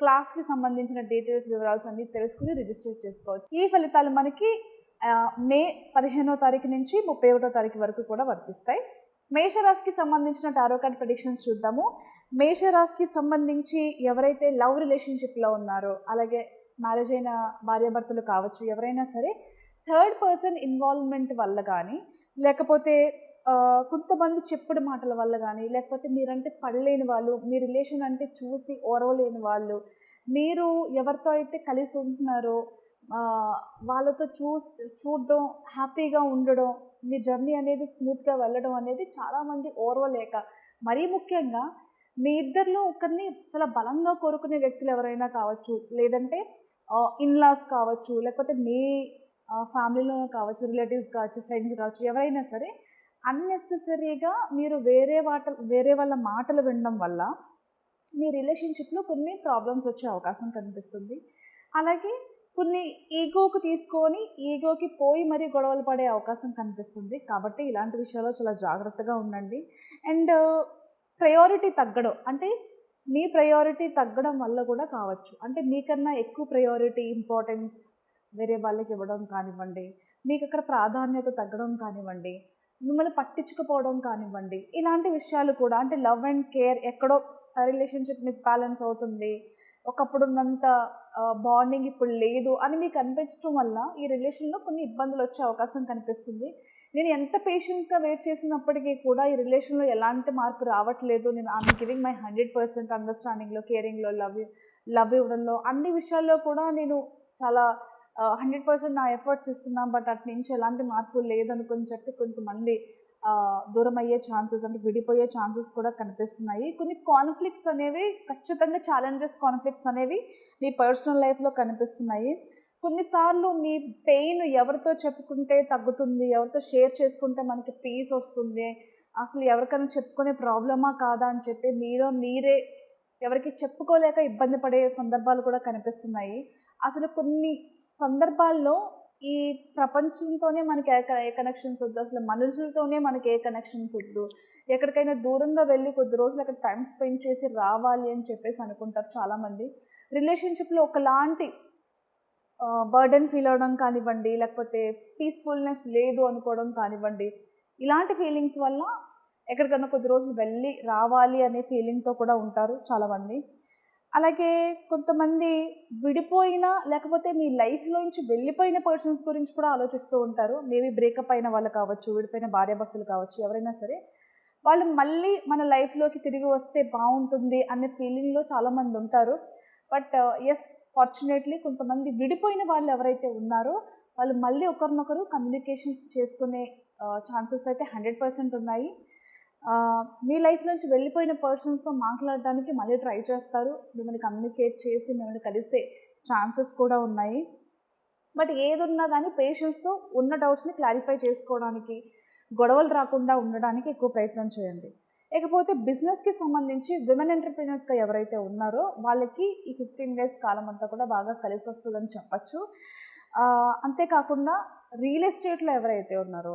క్లాస్కి సంబంధించిన డీటెయిల్స్ వివరాలు అన్ని తెలుసుకుని రిజిస్టర్ చేసుకోవచ్చు. ఈ ఫలితాలు మనకి మే పదిహేనో తారీఖు నుంచి ముప్పై ఒకటో తారీఖు వరకు కూడా వర్తిస్తాయి. మేషరాశికి సంబంధించిన టారో కార్డ్ ప్రెడిక్షన్స్ చూద్దాము. మేషరాశికి సంబంధించి ఎవరైతే లవ్ రిలేషన్షిప్లో ఉన్నారో అలాగే మ్యారేజ్ అయిన భార్యాభర్తలు కావచ్చు ఎవరైనా సరే థర్డ్ పర్సన్ ఇన్వాల్వ్మెంట్ వల్ల కానీ లేకపోతే కొంతమంది చెప్పడం మాటల వల్ల కానీ లేకపోతే మీరంటే పడలేని వాళ్ళు మీ రిలేషన్ అంటే చూసి ఓరవలేని వాళ్ళు మీరు ఎవరితో అయితే కలిసి ఉంటున్నారో వాళ్ళతో చూస్ చూడడం హ్యాపీగా ఉండడం మీ జర్నీ అనేది స్మూత్గా వెళ్ళడం అనేది చాలామంది ఓర్వలేక మరీ ముఖ్యంగా మీ ఇద్దరిలో ఒకరిని చాలా బలంగా కోరుకునే వ్యక్తులు ఎవరైనా కావచ్చు లేదంటే ఇన్లాస్ కావచ్చు లేకపోతే మీ ఫ్యామిలీలో కావచ్చు రిలేటివ్స్ కావచ్చు ఫ్రెండ్స్ కావచ్చు ఎవరైనా సరే అన్నెసెసరీగా మీరు వేరే వాట వేరే వాళ్ళ మాటలు వినడం వల్ల మీ రిలేషన్షిప్లో కొన్ని ప్రాబ్లమ్స్ వచ్చే అవకాశం కనిపిస్తుంది. అలాగే కొన్ని ఈగోకు తీసుకొని ఈగోకి పోయి మరీ గొడవలు పడే అవకాశం కనిపిస్తుంది. కాబట్టి ఇలాంటి విషయాల్లో చాలా జాగ్రత్తగా ఉండండి. అండ్ ప్రయారిటీ తగ్గడం అంటే మీ ప్రయారిటీ తగ్గడం వల్ల కూడా కావచ్చు. అంటే మీకన్నా ఎక్కువ ప్రయారిటీ ఇంపార్టెన్స్ వేరే వాళ్ళకి ఇవ్వడం కానివ్వండి మీకు అక్కడ ప్రాధాన్యత తగ్గడం కానివ్వండి మిమ్మల్ని పట్టించుకుపోవడం కానివ్వండి. ఇలాంటి విషయాలు కూడా అంటే లవ్ అండ్ కేర్ ఎక్కడో రిలేషన్షిప్ మిస్బ్యాలెన్స్ అవుతుంది. ఒకప్పుడు ఉన్నంత బాండింగ్ ఇప్పుడు లేదు అని మీకు అనిపించడం వల్ల ఈ రిలేషన్లో కొన్ని ఇబ్బందులు వచ్చే అవకాశం కనిపిస్తుంది. నేను ఎంత పేషెన్స్గా వెయిట్ చేసినప్పటికీ కూడా ఈ రిలేషన్లో ఎలాంటి మార్పు రావట్లేదు. నేను I'm giving my hundred percent అండర్స్టాండింగ్లో కేరింగ్లో లవ్ లవ్ ఇవ్వడంలో అన్ని విషయాల్లో కూడా నేను చాలా హండ్రెడ్ పర్సెంట్ నా ఎఫర్ట్స్ ఇస్తున్నాం బట్ అటు నుంచి ఎలాంటి మార్పు లేదనుకుని చెప్పి కొంతమంది దూరం అయ్యే ఛాన్సెస్ అంటే విడిపోయే ఛాన్సెస్ కూడా కనిపిస్తున్నాయి. కొన్ని కాన్ఫ్లిక్ట్స్ అనేవి ఖచ్చితంగా ఛాలెంజెస్ కాన్ఫ్లిక్ట్స్ అనేవి మీ పర్సనల్ లైఫ్లో కనిపిస్తున్నాయి. కొన్నిసార్లు మీ పెయిన్ ఎవరితో చెప్పుకుంటే తగ్గుతుంది ఎవరితో షేర్ చేసుకుంటే మనకి పీస్ వస్తుంది అసలు ఎవరికైనా చెప్పుకునే ప్రాబ్లమా కాదా అని చెప్పి మీలో మీరే ఎవరికి చెప్పుకోలేక ఇబ్బంది పడే సందర్భాలు కూడా కనిపిస్తున్నాయి. అసలు కొన్ని సందర్భాల్లో ఈ ప్రపంచంతోనే మనకి ఏ ఏ కనెక్షన్స్ వద్దు అసలు మనుషులతోనే మనకి ఏ కనెక్షన్స్ వద్దు. ఎక్కడికైనా దూరంగా వెళ్ళి కొద్ది రోజులు అక్కడ టైం స్పెండ్ చేసి రావాలి అని చెప్పేసి అనుకుంటారు చాలామంది. రిలేషన్షిప్లో ఒకలాంటి బర్డెన్ ఫీల్ అవడం కానివ్వండి లేకపోతే పీస్ఫుల్నెస్ లేదు అనుకోవడం కానివ్వండి ఇలాంటి ఫీలింగ్స్ వల్ల ఎక్కడికైనా కొద్ది రోజులు వెళ్ళి రావాలి అనే ఫీలింగ్తో కూడా ఉంటారు చాలామంది. అలాగే కొంతమంది విడిపోయిన లేకపోతే మీ లైఫ్లోంచి వెళ్ళిపోయిన పర్సన్స్ గురించి కూడా ఆలోచిస్తూ ఉంటారు. మేబీ బ్రేకప్ అయిన వాళ్ళు కావచ్చు విడిపోయిన భార్యాభర్తలు కావచ్చు ఎవరైనా సరే వాళ్ళు మళ్ళీ మన లైఫ్లోకి తిరిగి వస్తే బాగుంటుంది అనే ఫీలింగ్లో చాలామంది ఉంటారు. బట్ ఎస్ ఫార్చునేట్లీ కొంతమంది విడిపోయిన వాళ్ళు ఎవరైతే ఉన్నారో వాళ్ళు మళ్ళీ ఒకరినొకరు కమ్యూనికేషన్ చేసుకునే uh, ఛాన్సెస్ అయితే హండ్రెడ్ పర్సెంట్ ఉన్నాయి. మీ లైఫ్ నుంచి వెళ్ళిపోయిన పర్సన్స్తో మాట్లాడడానికి మళ్ళీ ట్రై చేస్తారు. మిమ్మల్ని కమ్యూనికేట్ చేసి మిమ్మల్ని కలిసే ఛాన్సెస్ కూడా ఉన్నాయి. బట్ ఏదున్నా కానీ పేషెన్స్తో ఉన్న డౌట్స్ని క్లారిఫై చేసుకోవడానికి గొడవలు రాకుండా ఉండడానికి ఎక్కువ ప్రయత్నం చేయండి. ఇకపోతే బిజినెస్కి సంబంధించి విమెన్ ఎంటర్ప్రీనర్స్గా ఎవరైతే ఉన్నారో వాళ్ళకి ఈ ఫిఫ్టీన్ డేస్ కాలం అంతా కూడా బాగా కలిసి వస్తుందని చెప్పచ్చు. అంతేకాకుండా రియల్ ఎస్టేట్లో ఎవరైతే ఉన్నారో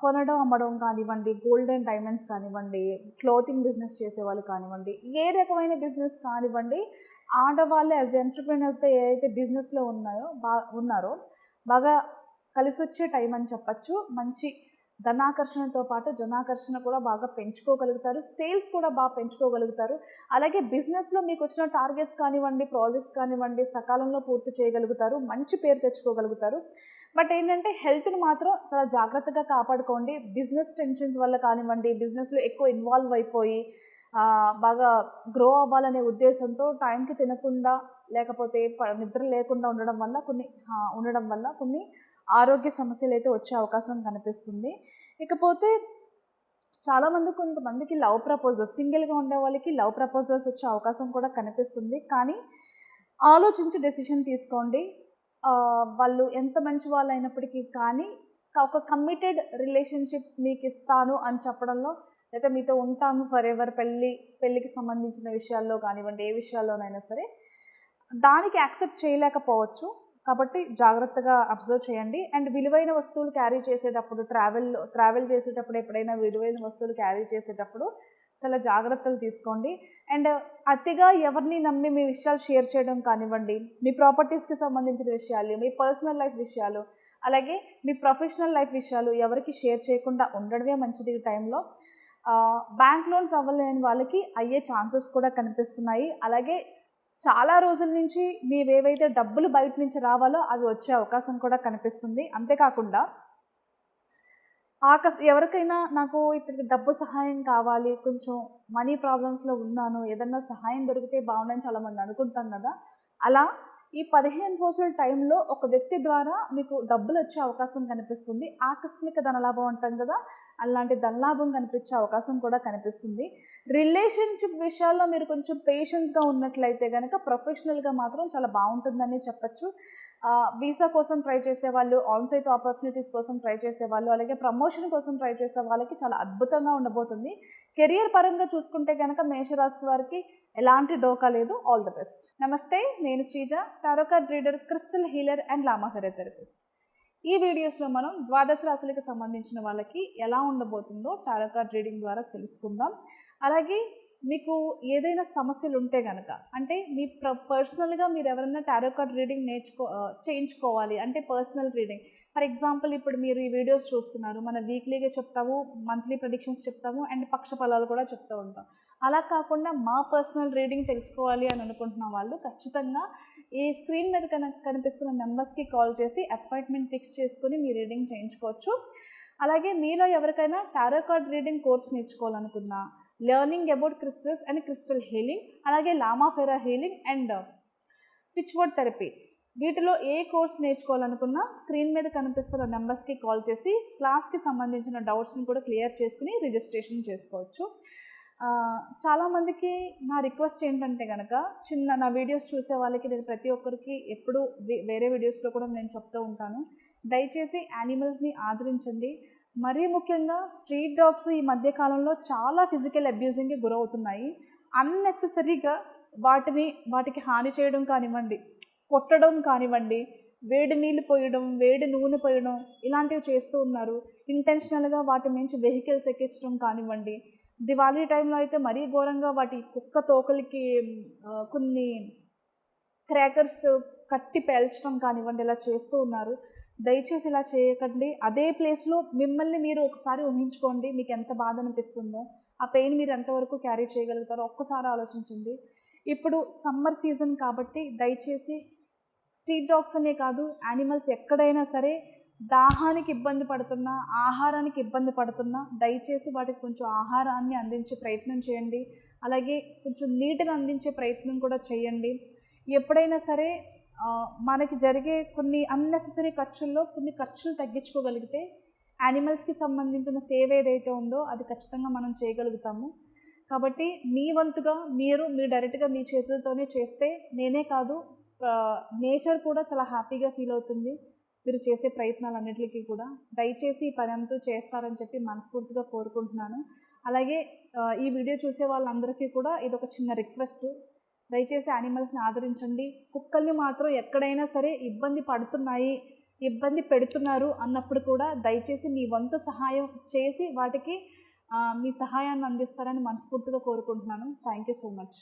కొనడం అమ్మడం కానివ్వండి గోల్డ్ అండ్ డైమండ్స్ కానివ్వండి క్లోతింగ్ బిజినెస్ చేసే వాళ్ళు కానివ్వండి ఏ రకమైన బిజినెస్ కానివ్వండి ఆడవాళ్ళు యాజ్ ఎంటర్ప్రీనర్స్గా ఏదైతే బిజినెస్లో ఉన్నాయో బా ఉన్నారో బాగా కలిసి వచ్చే టైం అని చెప్పచ్చు. మంచి ధనాకర్షణతో పాటు జనాకర్షణ కూడా బాగా పెంచుకోగలుగుతారు సేల్స్ కూడా బాగా పెంచుకోగలుగుతారు. అలాగే బిజినెస్లో మీకు వచ్చిన టార్గెట్స్ కానివ్వండి ప్రాజెక్ట్స్ కానివ్వండి సకాలంలో పూర్తి చేయగలుగుతారు మంచి పేరు తెచ్చుకోగలుగుతారు. బట్ ఏంటంటే హెల్త్ని మాత్రం చాలా జాగ్రత్తగా కాపాడుకోండి. బిజినెస్ టెన్షన్స్ వల్ల కానివ్వండి బిజినెస్లో ఎక్కువ ఇన్వాల్వ్ అయిపోయి బాగా గ్రో అవ్వాలనే ఉద్దేశంతో టైంకి తినకుండా లేకపోతే నిద్ర లేకుండా ఉండడం వల్ల కొన్ని ఉండడం వల్ల కొన్ని ఆరోగ్య సమస్యలు అయితే వచ్చే అవకాశం కనిపిస్తుంది. ఇకపోతే చాలామంది కొంతమందికి లవ్ ప్రపోజల్స్ సింగిల్గా ఉండే వాళ్ళకి లవ్ ప్రపోజల్స్ వచ్చే అవకాశం కూడా కనిపిస్తుంది. కానీ ఆలోచించి డెసిషన్ తీసుకోండి. వాళ్ళు ఎంత మంచి వాళ్ళు అయినప్పటికీ కానీ ఒక కమిటెడ్ రిలేషన్షిప్ మీకు ఇస్తాను అని చెప్పడంలో లేదా మీతో ఉంటాము ఫర్ ఎవర్ పెళ్ళి పెళ్ళికి సంబంధించిన విషయాల్లో కానివ్వండి ఏ విషయాల్లోనైనా సరే దానికి యాక్సెప్ట్ చేయలేకపోవచ్చు. కాబట్టి జాగ్రత్తగా అబ్జర్వ్ చేయండి. అండ్ విలువైన వస్తువులు క్యారీ చేసేటప్పుడు ట్రావెల్ ట్రావెల్ చేసేటప్పుడు ఎప్పుడైనా విలువైన వస్తువులు క్యారీ చేసేటప్పుడు చాలా జాగ్రత్తలు తీసుకోండి. అండ్ అతిగా ఎవరిని నమ్మి మీ విషయాలు షేర్ చేయడం కానివ్వండి మీ ప్రాపర్టీస్కి సంబంధించిన విషయాలు మీ పర్సనల్ లైఫ్ విషయాలు అలాగే మీ ప్రొఫెషనల్ లైఫ్ విషయాలు ఎవరికి షేర్ చేయకుండా ఉండడమే మంచిది ఈ టైంలో. బ్యాంక్ లోన్స్ అవ్వలేని వాళ్ళకి అయ్యే ఛాన్సెస్ కూడా కనిపిస్తున్నాయి. అలాగే చాలా రోజుల నుంచి మీరు ఏవైతే డబ్బులు బయట నుంచి రావాలో అవి వచ్చే అవకాశం కూడా కనిపిస్తుంది. అంతేకాకుండా ఆకస్ ఎవరికైనా నాకు ఇప్పుడు డబ్బు సహాయం కావాలి కొంచెం మనీ ప్రాబ్లమ్స్లో ఉన్నాను ఏదన్నా సహాయం దొరికితే బాగుండని చాలామంది అనుకుంటాం కదా. అలా ఈ పదిహేను రోజుల టైంలో ఒక వ్యక్తి ద్వారా మీకు డబ్బులు వచ్చే అవకాశం కనిపిస్తుంది. ఆకస్మిక ధనలాభం అంటాం కదా అలాంటి ధనలాభం కనిపించే అవకాశం కూడా కనిపిస్తుంది. రిలేషన్షిప్ విషయాల్లో మీరు కొంచెం పేషెన్స్గా ఉన్నట్లయితే కనుక ప్రొఫెషనల్గా మాత్రం చాలా బాగుంటుందని చెప్పచ్చు. వీసా కోసం ట్రై చేసే వాళ్ళు ఆన్సైట్ ఆపర్చునిటీస్ కోసం ట్రై చేసే వాళ్ళు అలాగే ప్రమోషన్ కోసం ట్రై చేసే వాళ్ళకి చాలా అద్భుతంగా ఉండబోతుంది. కెరియర్ పరంగా చూసుకుంటే కనుక మేషరాశి వారికి ఎలాంటి డోకా లేదు. ఆల్ ద బెస్ట్ నమస్తే నేను Sreeja tarot card reader crystal healer and లామాహరే therapist. ఈ వీడియోస్లో మనం ద్వాదశ రాశులకు సంబంధించిన వాళ్ళకి ఎలా ఉండబోతుందో టారోకార్డ్ రీడింగ్ ద్వారా తెలుసుకుందాం. అలాగే మీకు ఏదైనా సమస్యలు ఉంటే కనుక అంటే మీ ప్ర పర్సనల్గా మీరు ఎవరైనా టారో కార్డ్ రీడింగ్ నేర్చుకో చేయించుకోవాలి అంటే పర్సనల్ రీడింగ్ ఫర్ ఎగ్జాంపుల్ ఇప్పుడు మీరు ఈ వీడియోస్ చూస్తున్నారు మన వీక్లీగా చెప్తాము మంత్లీ ప్రొడిక్షన్స్ చెప్తాము అండ్ పక్ష ఫలాలు కూడా చెప్తూ ఉంటాం. అలా కాకుండా మా పర్సనల్ రీడింగ్ తెలుసుకోవాలి అని అనుకుంటున్న వాళ్ళు ఖచ్చితంగా ఈ స్క్రీన్ మీద కన కనిపిస్తున్న నెంబర్స్కి కాల్ చేసి అపాయింట్మెంట్ ఫిక్స్ చేసుకుని మీ రీడింగ్ చేయించుకోవచ్చు. అలాగే మీలో ఎవరికైనా tarot card reading course నేర్చుకోవాలనుకున్నా learning about crystals and crystal healing అలాగే Lama Fera healing and switch board therapy. వీటిలో ఏ కోర్స్ నేర్చుకోవాలనుకున్నా స్క్రీన్ మీద కనిపిస్తున్న నెంబర్స్కి కాల్ చేసి క్లాస్కి సంబంధించిన డౌట్స్ని కూడా క్లియర్ చేసుకుని రిజిస్ట్రేషన్ చేసుకోవచ్చు. చాలామందికి నా రిక్వెస్ట్ ఏంటంటే కనుక చిన్న నా వీడియోస్ చూసే వాళ్ళకి నేను ప్రతి ఒక్కరికి ఎప్పుడు వేరే వీడియోస్లో కూడా నేను చెప్తూ ఉంటాను. దయచేసి యానిమల్స్ని ఆదరించండి. మరీ ముఖ్యంగా స్ట్రీట్ డాగ్స్ ఈ మధ్య కాలంలో చాలా ఫిజికల్ అబ్యూజింగ్కి గురవుతున్నాయి. అన్నెసెసరీగా వాటిని వాటికి హాని చేయడం కానివ్వండి కొట్టడం కానివ్వండి వేడి నీళ్ళు పోయడం వేడి నూనె పోయడం ఇలాంటివి చేస్తూ ఉన్నారు. ఇంటెన్షనల్గా వాటి మించి వెహికల్స్ ఎక్కించడం కానివ్వండి దివాళీ టైంలో అయితే మరీ ఘోరంగా వాటి కుక్క తోకలకి కొన్ని క్రాకర్స్ కట్టి పేల్చడం కానివ్వండి ఇలా చేస్తూ ఉన్నారు. దయచేసి ఇలా చేయకండి. అదే ప్లేస్లో మిమ్మల్ని మీరు ఒకసారి ఊహించుకోండి మీకు ఎంత బాధ అనిపిస్తుందో ఆ పెయిన్ మీరు ఎంతవరకు క్యారీ చేయగలుగుతారో ఒక్కసారి ఆలోచించండి. ఇప్పుడు సమ్మర్ సీజన్ కాబట్టి దయచేసి స్ట్రీట్ డాగ్స్ అనే కాదు యానిమల్స్ ఎక్కడైనా సరే దాహానికి ఇబ్బంది పడుతున్నా ఆహారానికి ఇబ్బంది పడుతున్నా దయచేసి వాటికి కొంచెం ఆహారాన్ని అందించే ప్రయత్నం చేయండి. అలాగే కొంచెం నీటిని అందించే ప్రయత్నం కూడా చేయండి. ఎప్పుడైనా సరే మనకి జరిగే కొన్ని అన్నెసెసరీ ఖర్చుల్లో కొన్ని ఖర్చులు తగ్గించుకోగలిగితే యానిమల్స్కి సంబంధించిన సేవ ఏదైతే ఉందో అది ఖచ్చితంగా మనం చేయగలుగుతాము. కాబట్టి మీ వంతుగా మీరు మీ డైరెక్ట్గా మీ చేతులతోనే చేస్తే నేనే కాదు నేచర్ కూడా చాలా హ్యాపీగా ఫీల్ అవుతుంది. మీరు చేసే ప్రయత్నాలన్నిటికీ కూడా. దయచేసి ఈ పని అంతా చేస్తారని చెప్పి మనస్ఫూర్తిగా కోరుకుంటున్నాను. అలాగే ఈ వీడియో చూసే వాళ్ళందరికీ కూడా ఇది ఒక చిన్న రిక్వెస్ట్ దయచేసి యానిమల్స్ని ఆదరించండి. కుక్కల్ని మాత్రం ఎక్కడైనా సరే ఇబ్బంది పడుతున్నాయి ఇబ్బంది పెడుతున్నారు అన్నప్పుడు కూడా దయచేసి మీ వంతు సహాయం చేసి వాటికి మీ సహాయాన్ని అందిస్తారని మనస్ఫూర్తిగా కోరుకుంటున్నాను. Thank you so much